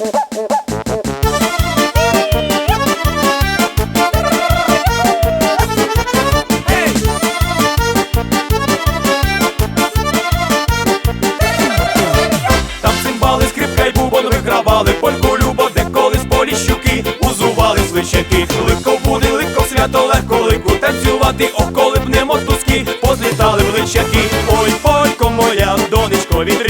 Там цимбали, скрипка й бубон вигравали, польку любо, де колись узували свищаки, легко буде, легко свято, легко лику танцювати, ох, коли б не мотузки, позлітали в личаки. Ой, полько моя, донечко вітрійська,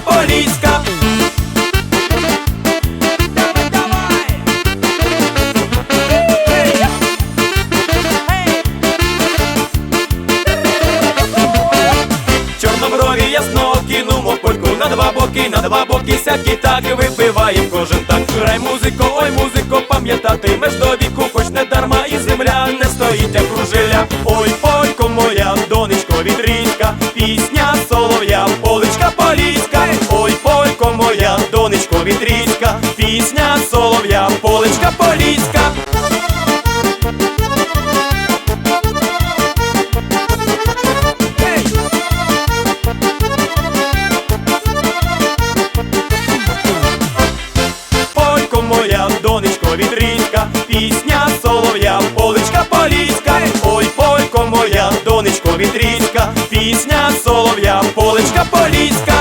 поличка поліська. Чорноброві ясно кинумо польку на два боки, на два боки сякі так випиваєм кожен так. Грай музико, ой музико, пам'ятатимеш до віку, хоч не дарма і земля не стоїть як кружиля. Ой, полько моя, донечко вітрійська, пісня солов'я, поличка поліська. Вітрійська, пісня солов'я, поличка поліська. Полько моя, донечко вітрійська, пісня солов'я, поличка поліська. Ой, полько моя, донечко вітрійська, пісня солов'я, поличка поліська.